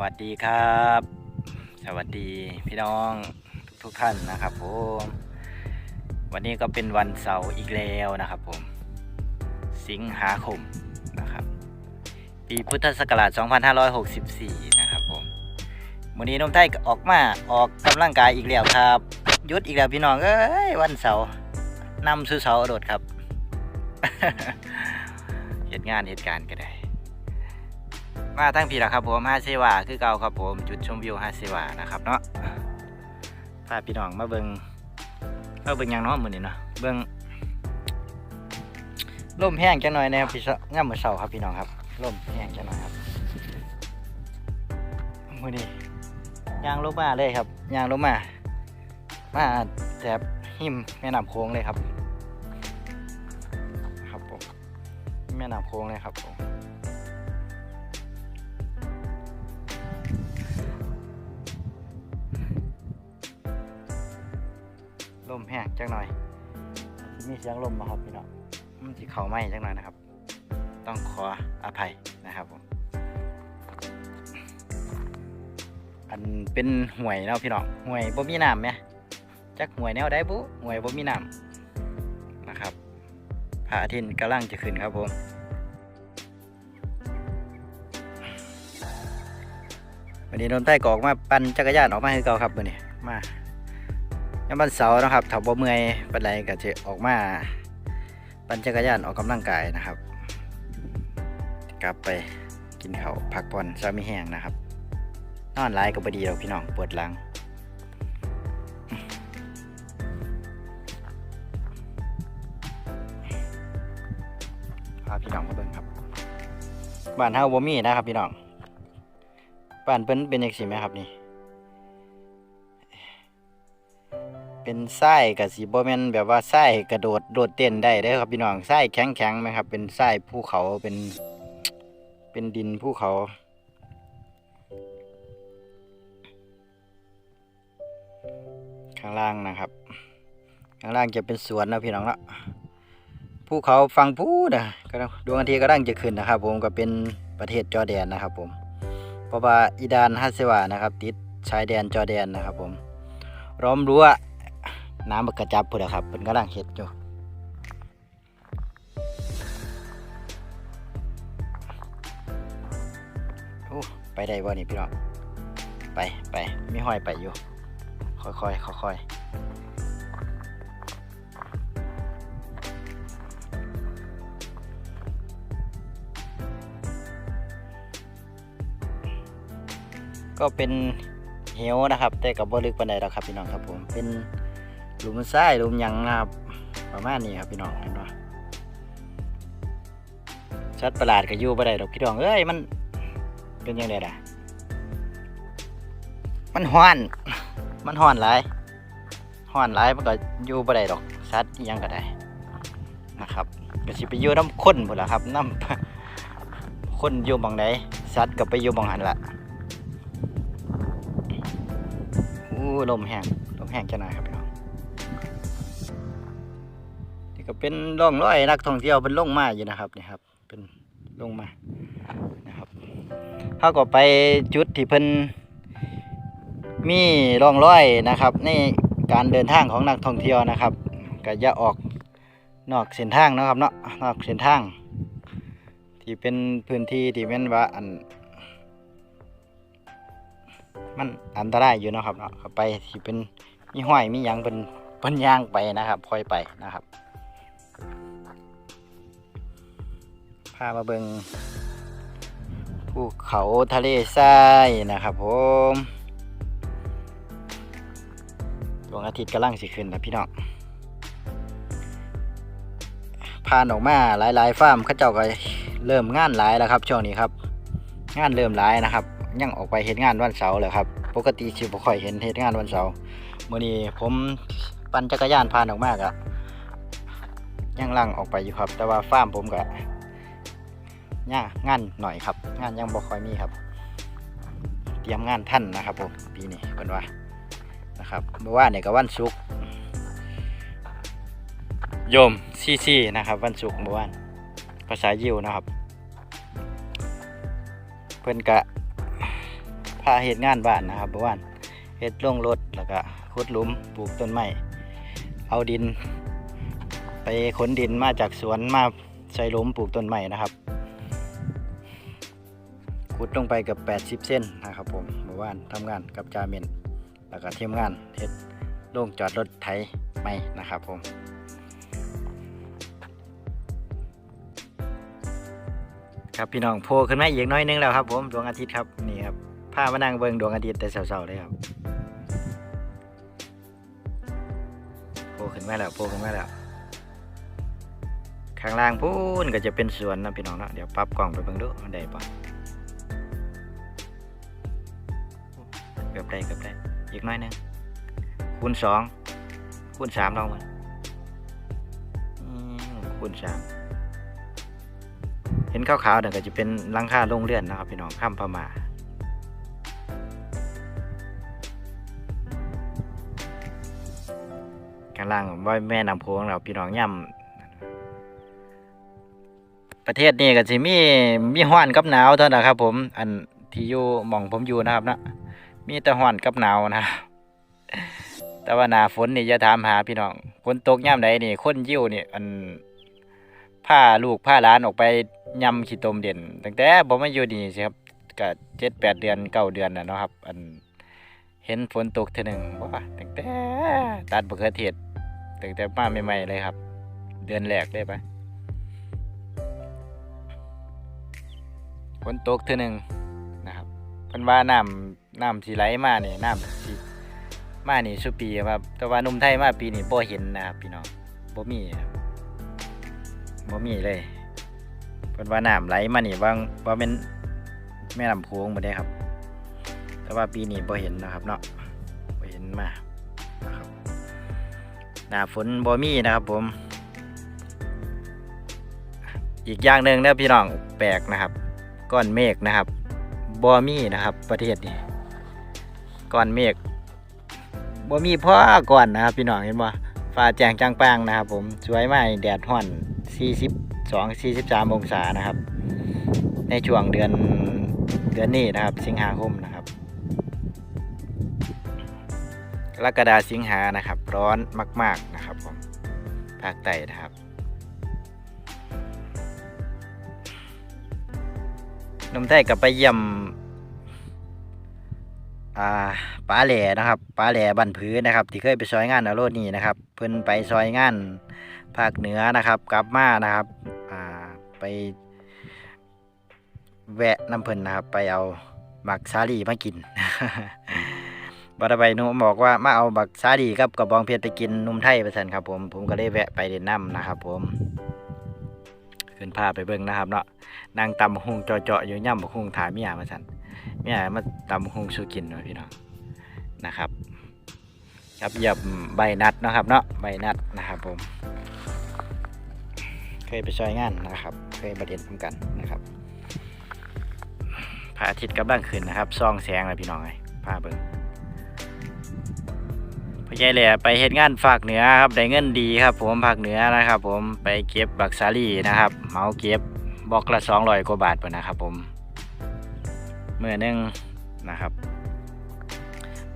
วัสดีครับ สวัสดีพี่น้องทุกท่านนะครับผมวันนี้ก็เป็นวันเสาร์อีกแล้วนะครับผม สิงหาคมนะครับ ปีพุทธศักราช 2564 นะครับผมวันนี้น้องไต้ออกมาออกกำลังกายอีกแล้วครับยุดอีกแล้วพี่น้องเอ้ยวันเสาร์นำสู่เสาร์โดดครับเหตุงานเหตุการณ์ก็ได้ มาทั้งพี่ละครับผมฮาเซวาคือเก่าครับผมจุดชมวิวฮาเซวานะครับเนาะพาพี่น้องมาเบิงมาเบิงยังเนาะมือนี้เนาะเบิงลมแห้งจังหน่อยนะครับพี่เช้าย่ามมื้อเช้าครับพี่น้องครับลมแห้งจังหน่อยครับมือนี้ยางลงมาเลยครับยางลงมามาแถบหิมแม่น้ำโค้งเลยครับ ครับผมแม่น้ำโค้งเลยครับผม มแห้งจังหน่อยมีเสียงลมมาครับพี่น้องมันสิเข่าไหมจังหน่อยนะครับ ต้องขออภัยนะครับผมอันเป็นห่วยเนาะพี่น้องห่วยบ่มีน้ำไหมจักห่วยแนวได้บุห่วยบ่มีน้ำนะครับพระอาทิตย์กำลังจะขึ้นครับผมวันนี้โดนใต้กอกมาปั่นจักรยานออกมาให้เก่าครับวันนี้มา ยามวันเสาร์นะครับถ้าบ่เมื่อยปานใดก็จะออกมา ปั่นจักรยานออกกำลังกายนะครับ กลับไปกินข้าวพักผ่อนซามีแห้งนะครับ นอนหลายก็บดีหรอกพี่น้องปวดหลังพาพี่น้องมาเบิ่งครับบ้านเฮาบ่มีนะครับพี่น้องบ้านเพิ่นเป็นจังซี่ไหมครับนี่ เป็นไส้กับสีบ่แมนแบบว่าไส้กระโดดโดดเต้นได้เด้อครับพี่น้องไส้แข็งแข็งไหมครับ เป็นไส้ภูเขาเป็น เป็นดินภูเขา ข้างล่างนะครับ ข้างล่างจะเป็นสวนนะพี่น้องละภูเขาฟังพูดนะก็ดวงอาทิตย์ก็ดังจะขึ้นนะครับ ผมก็เป็นประเทศจอร์แดนนะครับ ผม เพราะว่าอิดานฮัสเซวานะครับ ติดชายแดนจอร์แดนนะครับ ผมล้อมรั้ว น้ำมันกระจับพุ่นละครับเป็นกำลังเห็ดอยู่โอ้ไปได้บ่นี่พี่น้องไปไปมีห้อยไปอยู่ ค่อยๆค่อยๆก็เป็นเหวนะครับ แต่กับบ่ลึกปานใดหรอกครับพี่น้องครับผมเป็น หลุมทรายหลุมหยังนะครับประมาณนี้ครับพี่น้องเห็นปะชัดประหลาดก็อยู่บ่ได้ดอกพี่น้องเอ้ยมันเป็นยังไงล่ะมันห้อน มันห้อนหลายห้อนหลายมันก็อยู่บ่ได้ดอกชัดยังก็ได้นะครับก็สิไปอยู่น้ำข้นพุ่นล่ะครับน้ำคนอยู่บังใดสัตว์ก็ไปอยู่บังหันละอู้ลมแห้งลมแห้งจะหน่อยครับ นี่ก็เป็นร่องรอยนักท่องเที่ยวเป็นลงมาอยู่นะครับนี่ครับ เป็นลงมานะครับเขาก็ไปจุดที่เพิ่นมีร่องรอยนะครับในการเดินทางของนักท่องเที่ยวนะครับก็อย่าออกนอกเส้นทางนะครับเนาะนอกเส้นทาง ที่เป็นพื้นที่ที่เป็นว่าอัน มันอันตรายอยู่นะครับเนาะไปที่เป็นมีห้อยมียังเป็นเพิ่นยางไปนะครับพลอยไปนะครับ พามาเบิงภูเขาทะเลทรายนะครับผมดวงอาทิตย์กำลังสิขึ้นนะพี่น้องผ่านออกมาหลายๆฟาร์มเขาเจ้าก็เริ่มงานหลายแล้วครับ ช่วงนี้ครับ งานเริ่มหลายนะครับ ยังออกไปเห็นงานวันเสาร์เลยครับ ปกติชิบ่ค่อยเห็นเห็นงานวันเสาร์มื้อนี้ผมปั่นจักรยานผ่านออกมากะยังลังออกไปอยู่ครับ แต่ว่าฟาร์มผมก็ ย่างานหน่อยครับ งานยังบ่ค่อยมีครับ เตรียมงานท่านนะครับผมปีนี้เป็นว่านะครับเมื่อวานเนี่ยก็วันศุกร์โยมซีซีนะครับ วันศุกร์เมื่อวานภาษายิวนะครับ เพิ่อนกะพาเฮ็ดงานบ้านนะครับเมื่อวานเฮ็ดลงรถแล้วก็ขุดหลุมปลูกต้นไม้เอาดิน ไปขนดินมาจากสวนมาใส่หลุมปลูกต้นไม้นะครับ ขุดลงไปกับ 80 เส้นนะครับผมเมื่อวานทำงานกับจาเมนแล้วก็ทีมงานเฮ็ดโรงจอดรถไถไม้นะครับผมครับพี่น้องโผล่ขึ้นมาอีกน้อยนึงแล้วครับผมดวงอาทิตย์ครับนี่ครับพามานั่งเบิ่งดวงอาทิตย์แต่เช้าๆเลยครับโผล่ขึ้นมาแล้วโผล่ขึ้นมาแล้วข้างล่างพูนก็จะเป็นสวนนะพี่น้องเนาะเดี๋ยวปรับกล้องไปเบิ่งดูมันได้ปะ กือบได้กือบได้อีกน้อยนึงคูณสองคูณสามลองมันคูณสามเห็นขาวๆเนี่ยก็จะเป็นลังค่าโรงเรือนนะครับพี่น้องข้ามพม่าข้างล่างว่าแม่น้ำโขงเราพี่น้องย่ำประเทศนี้ก็สิมีมีห้อนกับหนาวเท่านั้นครับผม อันที่อยู่มองผมอยู่นะครับเนาะ มีแต่ห้อนกับหนาวนะ แต่ว่าหนาฝนนี่อย่าถามหาพี่น้องฝนตกย่ำใดนี่คนยิ้วนี่อันพาลูกพาหลานออกไปยำขี้ตมเด่นตั้งแต่ผมมาอยู่นี่สิครับก็เจ็ดแปดเดือนเก้าเดือนนะเนาะครับ อันเห็นฝนตกเท่อหนึ่งว่าตั้งแต่ตัดบะเขือเทศตั้งแต่มาใหม่ๆเลยครับ เดือนแรกได้ปะฝนตกเท่อหนึ่งนะครับพันว่าน้ำ น้ำที่ไหลมาเนี่ยน้ำที่มานี่สุปีครับ แต่ว่านุ่มไทยมาปีนี้บ่เห็นนะครับพี่น้องบ่มีครับบ่มีเลยเพิ่นว่าน้ำไหลมานี่ว่าว่าเป็นแม่น้ำโขงบ่ได้ครับ แต่ว่าปีนี้บ่เห็นนะครับเนาะบ่เห็นมานะครับหน้าฝนบ่มีนะครับผม อีกอย่างหนึ่งนะพี่น้องแปลกนะครับ ก้อนเมฆนะครับบ่มีนะครับ ประเทศนี้ ก้อนเมฆบ่มีพ่อก่อนนะครับพี่น้องเห็นบ่ฟ้าแจ้งจังปางนะครับ ผมสวยมากแดดห่อน 42 43 องศานะครับ ในช่วงเดือนเดือนนี้นะครับ สิงหาคมนะครับกรกฎาสิงหานะครับ ร้อนมาก ๆนะครับผมภาคใต้นะครับนมไทยกับไปเยี่ยม อ่าป้าแหล่นะครับป้าแหล่บันผือนะครับที่เคยไปซอยงานอาโรดนี่นะครับเพิ่นไปซอยงานภาคเหนือนะครับ กลับมานะครับอ่าไปแวะน้ำเพิ่นนะครับไปเอาบักซาลีมากินบัดไปหนุ่มบอกว่ามาเอาบักซาลีกับกระบองเพชรไปกินหนุ่มไทยไปสันครับผมผมก็เลยแวะไปเด่นน้ำนะครับ ผมขึ้นพาไปเบิ่งนะครับเนาะนางตำหงเจาะๆอยู่ย่ำบักหงถาเมียามาสัน เนี่ยมาตำคงสูกินหน่อยพี่น้องนะครับ ครับหยับใบนัดนะครับเนาะใบนัดนะครับผม เคยไปช่วยงานนะครับ เคยประเด็นทำกันนะครับพระอาทิตย์กำลังขึ้นนะครับซองแสงเลยพี่น้องเลยพาเบิ่งพ่อใหญ่แหล่ไปเฮ็ดงานฝากเหนือครับได้เงินดีครับผมภาคเหนือนะครับ ผมไปเก็บบักซาลีนะครับเหมาเก็บบอกละสองร้อยกว่าบาทไปนะครับผม มื่อนึงนะครับ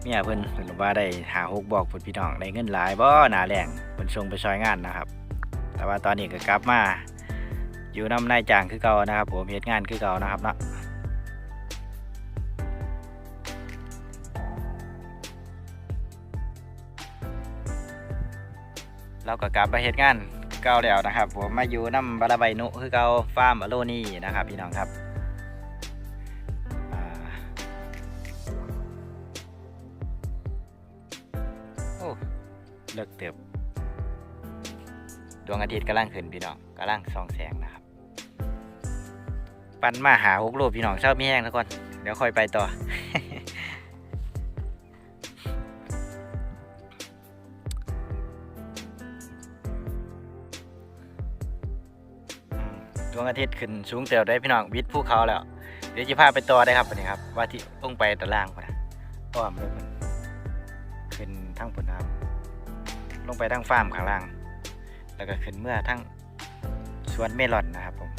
เมียเพิ่นเพิ่นว่าได้หาหกบอกผลพี่น้องได้เงินหลายบ่หนาแรงเพิ่นส่งไปซอยงานนะครับ แต่ว่าตอนนี้ก็กลับมา อยู่น้ำนายจ้างคือเก่านะครับ ผมเฮ็ดงานคือเก่านะครับเนาะเราก็กลับไปเฮ็ดงานเก่าแล้วนะครับ ผมมาอยู่น้ำบาราใบนุคือเก่าฟาร์มอโลนี่นะครับ พี่น้องครับ เลิกเติบดวงอาทิตย์กำลังขึ้นพี่น้องกำลังส่องแสงนะครับ ปั่นมาหาหกรูปพี่น้องเช้ามีแห้งทุกคนเดี๋ยวค่อยไปต่อ ดวงอาทิตย์ขึ้นสูงเติบได้พี่น้องวิทย์ภูเขาแล้ว เดี๋ยวจะพาไปต่อได้ครับวันนี้ครับ ว่าที่ต้องไปตะล่างก่อนนะอ้อมเลยเพิ่นขึ้นทั้งผลนะครับ ลงไปทั้งฟาร์มข้างล่าง แล้วก็ขึ้นเมื่อทั้งสวนเมลอนนะครับผม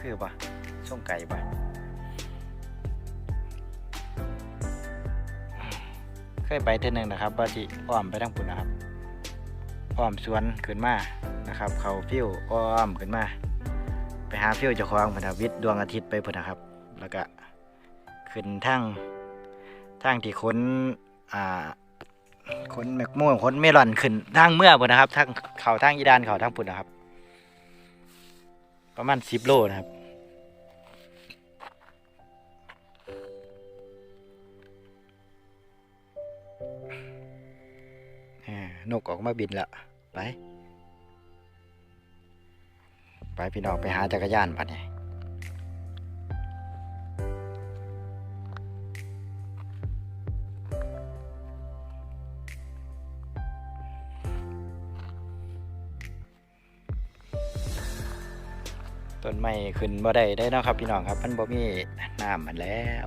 คือปะช่วงไก่ปะเคยไปเท่อหนึงนะครับว่าสิอ้อมไปทางปุ่นนะครับอ้อมสวนขึ้นมานะครับ เขาฟิวอ้อมขึ้นมา ไปหาฟิวเจ้าของพนนะวิทย์ดวงอาทิตย์ไปพุ่นนะครับ แล้วก็ขึ้นทางทางที่ค้นอ่า คนแมกม่วงค้นเมลอนขึ้นทางเมื่อพุ่นนะครับทางเขาทางอีดานเขาทางพุ่นนะครับ ประมาณสิบโลนะครับนกออกมาบินละไป ไปพี่น้องไปหาจักรยานปัดเนี่ย ต้นไม่ขึ้นบ่ได้ได้นะครับพี่น้องครับมันบ่มีน้ำมันแล้ว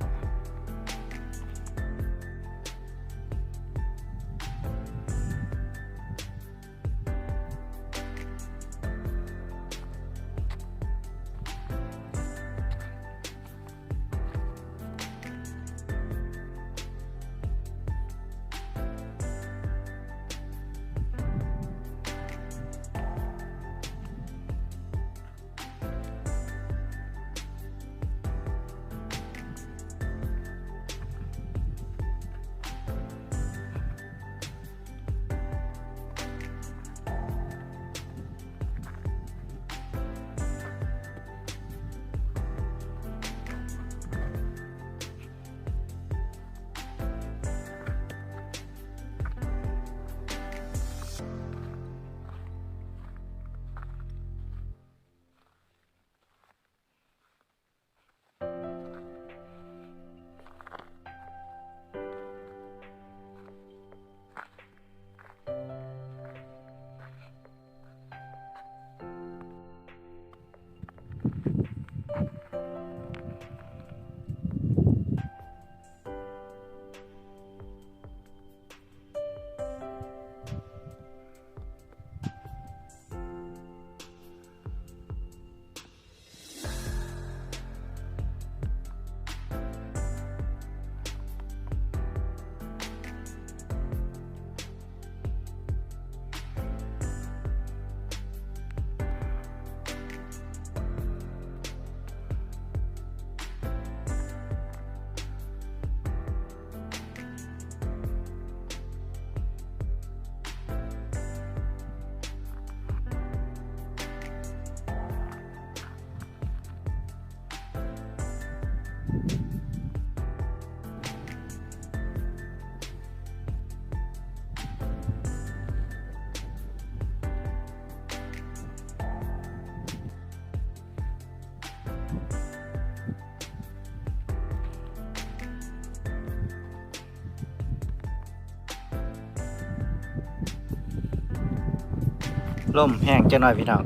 ลมแห้งจังหน่อยพี่น้อง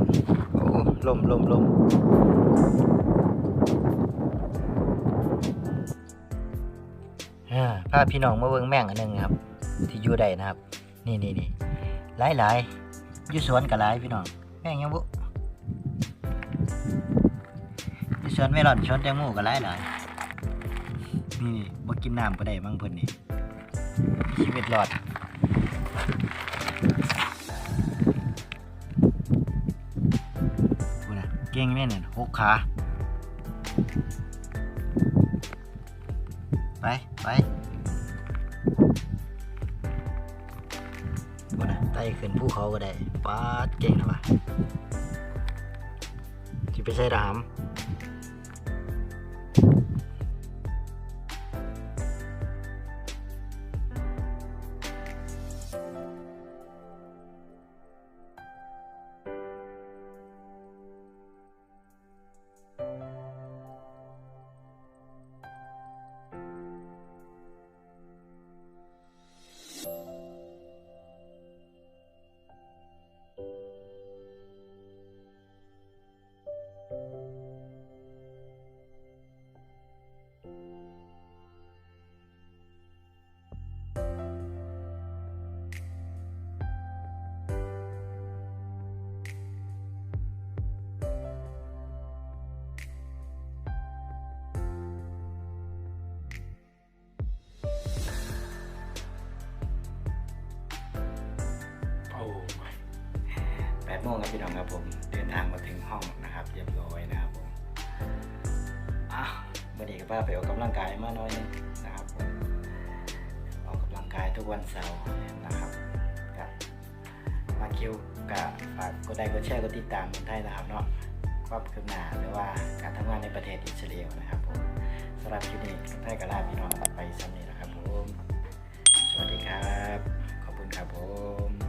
โอ้ลมลมลมอ่าพาพี่น้องมาเบิ่งแม่งอันหนึงครับ ที่อยู่ได้นะครับ นี่นี่นี่หลายหลายอยู่สวนกับหลายพี่น้องแม่งยังบุอยู่สวนเมลอนสวนแตงโมกับหลายหลายนี่นี่บ่กินน้ำก็ได้มั้งเพิ่นนี่ชีวิตรอด เก่งแม่เนี่ยหกขา ไป ไปบนะไต่ขึ้นภูเขาก็ได้ปาดเก่งนะวะที่ไปใช้ดาม โมงครับพี่น้องครับผมเดินทางมาถึงห้องนะครับเรียบร้อยนะครับผมอ้าววันนี้ก็ป้าไปออกกำลังกายมาหน่อยนึงนะครับผมออกกำลังกายทุกวันเสาร์นะครับกับมาคิวกับฝากกดไลค์กดแชร์กดติดตามคนไทยนะครับเนาะความคืบหน้าหรือว่าการทำงานในประเทศอิสราเอลนะครับผมสำหรับคลิปนี้คนไทยกับลาพี่น้องไปซ้ำนี้นะครับผมสวัสดีครับ ขอบคุณครับผม